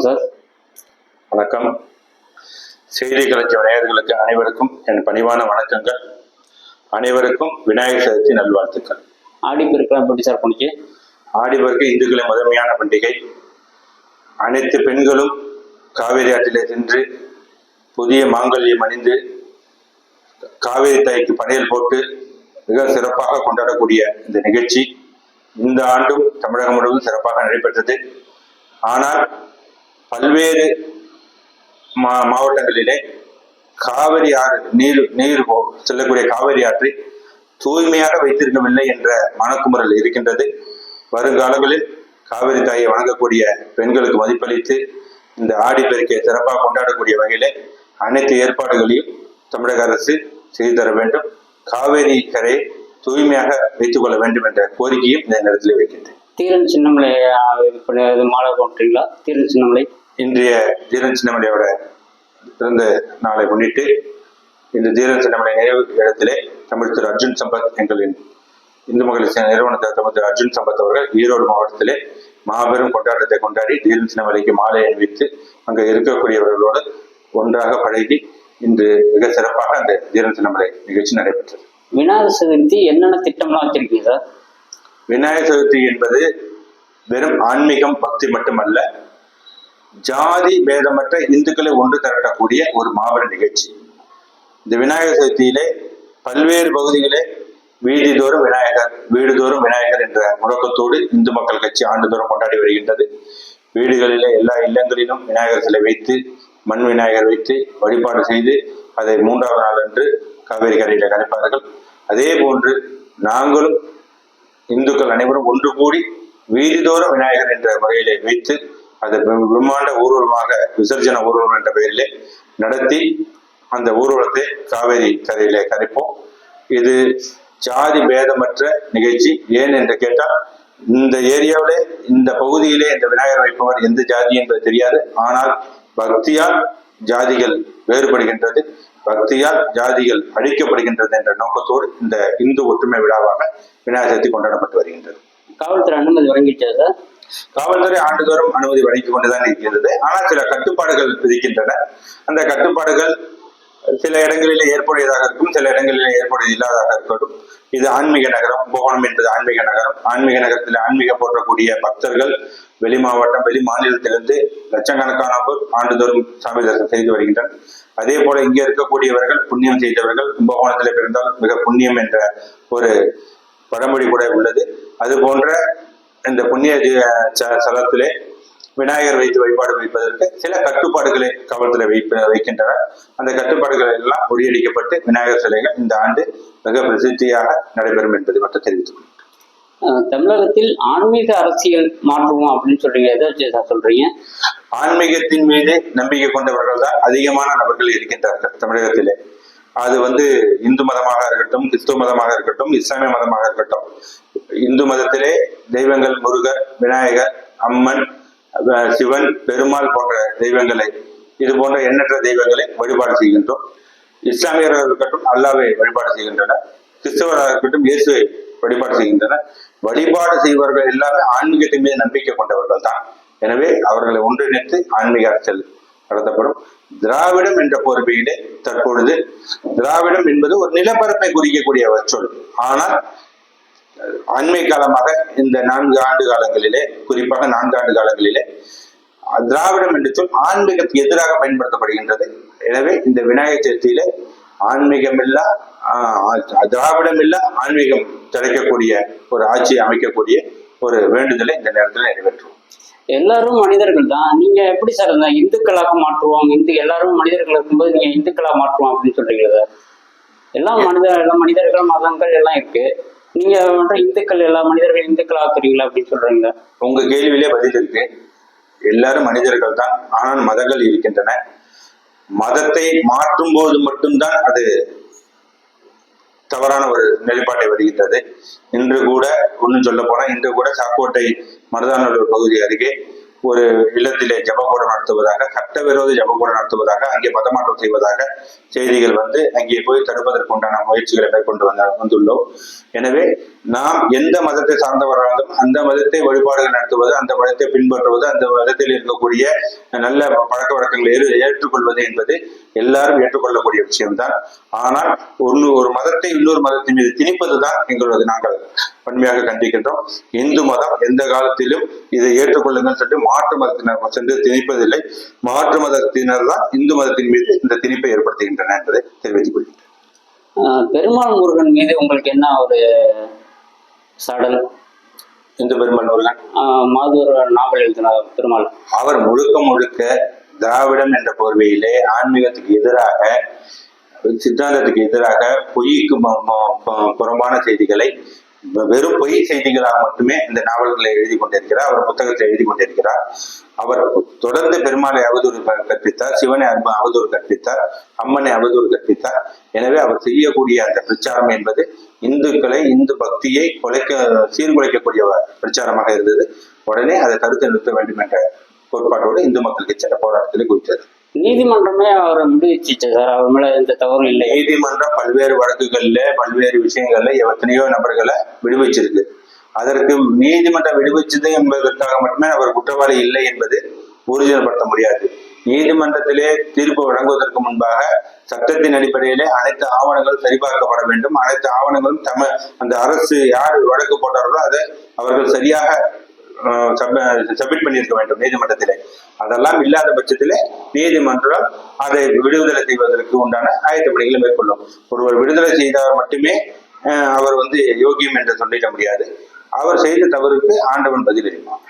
வணக்கம் சார். வணக்கம். செய்தி களஞ்சிய நேயர்களுக்கு அனைவருக்கும் என் பணிவான வணக்கங்கள். அனைவருக்கும் விநாயகர் சதுர்த்தி நல்வாழ்த்துக்கள். ஆடிப்பெருக்கலாம் எப்படி சார் போனிச்சு ஆடிவருக்கு இந்துக்களின் முதன்மையான பண்டிகை. அனைத்து பெண்களும் காவேரி ஆற்றிலே சென்று புதிய மாங்கல்யம் அணிந்து காவேரி தாய்க்கு படையல் போட்டு மிக சிறப்பாக கொண்டாடக்கூடிய இந்த நிகழ்ச்சி இந்த ஆண்டும் தமிழகம் முழுவதும் சிறப்பாக நடைபெற்றது. ஆனால் பல்வேறு மா மாவட்டங்களிலே காவிரி ஆறு நீர் நீர் போ- செல்லக்கூடிய காவிரி ஆற்றை தூய்மையாக வைத்திருக்கவில்லை என்ற மனக்குமுறல் இருக்கின்றது. வருங்காலங்களில் காவிரி தாயை வணங்கக்கூடிய பெண்களுக்கு மதிப்பளித்து இந்த ஆடி பெருக்கையை சிறப்பாக கொண்டாடக்கூடிய வகையில அனைத்து ஏற்பாடுகளையும் தமிழக அரசு செய்து தர வேண்டும். காவேரி கரையை தூய்மையாக வைத்துக் கொள்ள வேண்டும் என்ற கோரிக்கையும் இந்த நேரத்தில் வைக்கின்றேன். தீரன் சின்னமலை இது மாலை போட்டுறீங்களா தீரன் சின்னமலை. இன்றைய தீரன் சின்னமலையோட பிறந்த நாளை முன்னிட்டு இந்த தீரன் சின்னமலை நினைவு இடத்திலே தமிழ் திரு அர்ஜுன் சம்பத் எங்களின் இந்து மகளிர் நிறுவனத்தை தமிழ் திரு அர்ஜுன் சம்பத் அவர்கள் ஈரோடு மாவட்டத்திலே மாபெரும் கொண்டாட்டத்தை கொண்டாடி தீரன் சின்னமலைக்கு மாலை அணிவித்து அங்கே இருக்கக்கூடியவர்களோடு ஒன்றாக பழகி இன்று மிக சிறப்பாக அந்த தீரன் சின்னமலை நிகழ்ச்சி நடைபெற்றது. விநாயகர் சதுர்த்தி என்னென்ன திட்டம்லாம் வச்சிருக்கீங்க சார்? விநாயகர் சதுர்த்தி என்பது வெறும் ஆன்மீகம் பக்தி மட்டுமல்ல ஜாதி பேதமற்ற இந்துக்களை ஒன்று திரட்டக்கூடிய ஒரு மாபெரும் நிகழ்ச்சி. இந்த விநாயகர் சதுர்த்தியிலே பல்வேறு பகுதிகளே வீதிதோறும் விநாயகர் வீடுதோறும் விநாயகர் என்ற முழக்கத்தோடு இந்து மக்கள் கட்சி ஆண்டுதோறும் கொண்டாடி வருகின்றது. வீடுகளிலே எல்லா இல்லங்களிலும் விநாயகர் சிலை வைத்து மண் விநாயகர் வைத்து வழிபாடு செய்து அதை மூன்றாவது நாள் அன்று காவேரி கரையில கரைப்பார்கள். அதே போன்று நாங்களும் இந்துக்கள் அனைவரும் ஒன்று கூடி வீதிதோறும் விநாயகர் என்ற முறையிலே வைத்து அது பிரம்மாண்ட ஊர்வலமாக விசர்ஜன ஊர்வலம் என்ற பெயரிலே நடத்தி அந்த ஊர்வலத்தை காவேரி கரையிலே கரைப்போம். இது ஜாதி பேதமற்ற நிகழ்ச்சி. ஏன் என்று கேட்டால் இந்த ஏரியாவிலே இந்த பகுதியிலே இந்த விநாயகர் வைப்பவர் எந்த ஜாதி என்பது தெரியாது. ஆனால் பக்தியால் ஜாதிகள் வேறுபடுகின்றது. பக்தியால் ஜாதிகள் அழிக்கப்படுகின்றது என்ற நோக்கத்தோடு இந்த இந்து ஒற்றுமை விழாவாக விநாயகர் சதுர்த்தி கொண்டாடப்பட்டு வருகின்றது. காவல்துறை அனுமதி வழங்கிச்சா சார் காவல்துறை ஆண்டுதோறும் அனுமதி வழங்கிக் கொண்டுதான் இருக்கிறது ஆனால் சில கட்டுப்பாடுகள் விதிக்கின்றன. அந்த கட்டுப்பாடுகள் சில இடங்களிலே ஏற்புடையதாக இருக்கும் சில இடங்களிலே ஏற்புடைய இல்லாததாக இருக்கட்டும். இது ஆன்மீக நகரம் கும்பகோணம் என்பது ஆன்மீக நகரம். ஆன்மீக நகரத்தில் ஆன்மீக போற்றக்கூடிய பக்தர்கள் வெளி மாவட்டம் வெளி மாநிலத்திலிருந்து லட்சக்கணக்கானோர் ஆண்டுதோறும் சாமி தரிசனம் செய்து வருகின்றனர். அதே போல இங்கே இருக்கக்கூடியவர்கள் புண்ணியம் செய்தவர்கள் கும்பகோணத்தில் பிறந்தால் மிக புண்ணியம் என்ற ஒரு பழமொழி கூட உள்ளது. அது போன்ற இந்த புண்ணிய ஜி- ச- ஸ்தலத்திலே விநாயகர் வைத்து வழிபாடு வைப்பதற்கு சில கட்டுப்பாடுகளை காவல்துறை வைப்ப வைக்கின்றனர். அந்த கட்டுப்பாடுகள் எல்லாம் முறியடிக்கப்பட்டு விநாயகர் சிலைகள் இந்த ஆண்டு மிக பிரசித்தியாக நடைபெறும் என்பதை மட்டும். அஹ், தமிழகத்தில் ஆன்மீக அரசியல் மாற்றுவோம் அப்படின்னு சொல்றீங்க. எதை வச்சு சொல்றீங்க? ஆன்மீகத்தின் மீது நம்பிக்கை கொண்டவர்கள் தான் அதிகமான நபர்கள் இருக்கின்றார்கள் தமிழகத்திலே. அது வந்து இந்து மதமாக இருக்கட்டும் கிறிஸ்துவ மதமாக இருக்கட்டும் இஸ்லாமிய மதமாக இருக்கட்டும் இந்து மதத்திலே தெய்வங்கள் முருகர் விநாயகர் அம்மன் சிவன் பெருமாள் போன்ற தெய்வங்களை இது போன்ற எண்ணற்ற தெய்வங்களை வழிபாடு செய்கின்றோம். இஸ்லாமியராக இருக்கட்டும் அல்லாவை வழிபாடு செய்கின்றனர். கிறிஸ்தவராக இருக்கட்டும் இயேசுவை வழிபாடு செய்கின்றனர். வழிபாடு செய்பவர்கள் எல்லாமே ஆன்மீகத்தின் மீது நம்பிக்கை கொண்டவர்கள் தான். எனவே அவர்களை ஒன்றிணைத்து ஆன்மீக அரசியல் நடத்தப்படும். திராவிடம் என்ற பொறுமையிலே தற்பொழுது திராவிடம் என்பது ஒரு நிலப்பரப்பை குறிக்கக்கூடிய சொல். ஆனால் அண்மை காலமாக இந்த நான்கு ஆண்டு காலங்களிலே குறிப்பாக நான்கு ஆண்டு காலங்களிலே திராவிடம் என்ற சொல் ஆன்மீகத்துக்கு எதிராக பயன்படுத்தப்படுகின்றது. எனவே இந்த விநாயகர் சதுர்த்தியிலே இல்ல ஆஹ், இல்ல ஆன்மீகம் கிடைக்கக்கூடிய ஒரு ஆட்சியை அமைக்கக்கூடிய ஒரு வேண்டுதலை இந்த நேரத்தில் நிறைவேற்றுவோம். எல்லாரும் மனிதர்கள் தான். நீங்க எப்படி சார் இருந்தா இந்துக்களாக மாற்றுவோம்? இந்து எல்லாரும் மனிதர்கள் இருக்கும்போது நீங்க இந்துக்களாக மாற்றுவோம் அப்படின்னு சொல்றீங்களா சார். எல்லாம் மனிதர் எல்லாம் மனிதர்கள் மதங்கள் எல்லாம் இருக்கு. நீங்க மட்டும் இந்துக்கள் எல்லா மனிதர்கள் இந்துக்கள் ஆக்குறீங்களா அப்படின்னு சொல்றீங்க. உங்க கேள்வியிலே பதில் இருக்கு. எல்லாரும் மனிதர்கள் தான். ஆனால் மதங்கள் இருக்கின்றன. மதத்தை மாற்றும் போது மட்டும்தான் அது தவறான ஒரு நிலைப்பாட்டை வருகின்றது. இன்று கூட ஒன்றும் சொல்ல போனா இன்று கூட சாக்கோட்டை மருதாநல்லூர் பகுதி அருகே ஒரு இல்லத்திலே ஜபக்கூடம் நடத்துவதாக சட்டவிரோத ஜபக்கூடம் நடத்துவதாக அங்கே மதமாற்றம் செய்வதாக செய்திகள் வந்து அங்கே போய் தடுப்பதற்கு உண்டான முயற்சிகளை மேற்கொண்டு வந்த வந்துள்ளோம். எனவே நாம் எந்த மதத்தை சார்ந்தவராலும் அந்த மதத்தை வழிபாடுகள் நடத்துவது அந்த மதத்தை பின்பற்றுவது அந்த மதத்தில் இருக்கக்கூடிய நல்ல பழக்க வழக்கங்களை ஏற்றுக்கொள்வது என்பது எல்லாரும் ஏற்றுக்கொள்ளக்கூடிய விஷயம்தான். ஆனால் ஒன்று ஒரு மதத்தை இன்னொரு மதத்தின் மீது திணிப்பதுதான் எங்களது நாங்கள் வன்மையாக கண்டிக்கின்றோம். இந்து மதம் எந்த காலத்திலும் இதை ஏற்றுக்கொள்ளுங்கள் சொல்லிட்டு மாற்று மதத்தினர் சென்று திணிப்பதில்லை. மாற்று மதத்தினர் தான் இந்து மதத்தின் மீது இந்த திணிப்பை ஏற்படுத்துகின்றன என்பதை தெரிவித்துக் கொள்கிறேன் ஆஹ் பெருமாள் முருகன் மீது உங்களுக்கு என்ன ஒரு சடல்? இந்து பெருமாள் முருகன்? மாதூர் நாவல் எழுதின பெருமாள். அவர் முழுக்க முழுக்க திராவிடம் என்ற போர்வையிலே ஆன்மீகத்துக்கு எதிராக சித்தாந்தத்துக்கு எதிராக பொய்க்கு புறம்பான செய்திகளை வெறும் பொய் செய்திகளாக மட்டுமே இந்த நாவல்களை எழுதி கொண்டிருக்கிறார் அவர் புத்தகத்தை எழுதி கொண்டிருக்கிறார். அவர் தொடர்ந்து பெருமாளை அவதூறு க- கற்பித்தார் சிவனை அன்ப அவதூறு கற்பித்தார் அம்மனை அவதூறு கற்பித்தார். எனவே அவர் செய்யக்கூடிய அந்த பிரச்சாரம் என்பது இந்துக்களை இந்து பக்தியை குலைக்க சீர்குலைக்கக்கூடிய பிரச்சாரமாக இருந்தது. உடனே அதை தடுத்து நிறுத்த வேண்டும் என்ற கோட்பாட்டோடு இந்து மக்கள் கட்சி அந்த போராட்டத்தில் குறித்தது நீதிமன்றமே அவரை விடுவிச்சிச்சு சார் அவர் மேல எந்த தவறும் இல்லை. நீதிமன்றம் பல்வேறு வழக்குகள்ல பல்வேறு விஷயங்கள்ல எத்தனையோ நபர்களை விடுவிச்சிருக்கு. அதற்கு நீதிமன்றம் விடுவிச்சது என்பதற்காக மட்டுமே அவர் குற்றவாளி இல்லை என்பது ஊர்ஜிதப்படுத்த முடியாது. நீதிமன்றத்திலே தீர்ப்பு வழங்குவதற்கு முன்பாக சட்டத்தின் அடிப்படையிலே அனைத்து ஆவணங்கள் சரிபார்க்கப்பட வேண்டும். அனைத்து ஆவணங்களும் தம அந்த அரசு யார் வழக்கு போட்டார்களோ அதை அவர்கள் சரியாக சப்மிட் பண்ணியிருக்க வேண்டும் நீதிமன்றத்திலே. அதெல்லாம் இல்லாத பட்சத்திலே நீதிமன்றம் அதை விடுதலை செய்வதற்கு உண்டான ஆயத்தப்படிகளை மேற்கொள்ளும். ஒருவர் விடுதலை செய்தவர் மட்டுமே அஹ், அவர் வந்து யோகியம் என்று சொல்லிட முடியாது. அவர் செய்த தவறுக்கு ஆண்டவன் பதிலளிப்பான்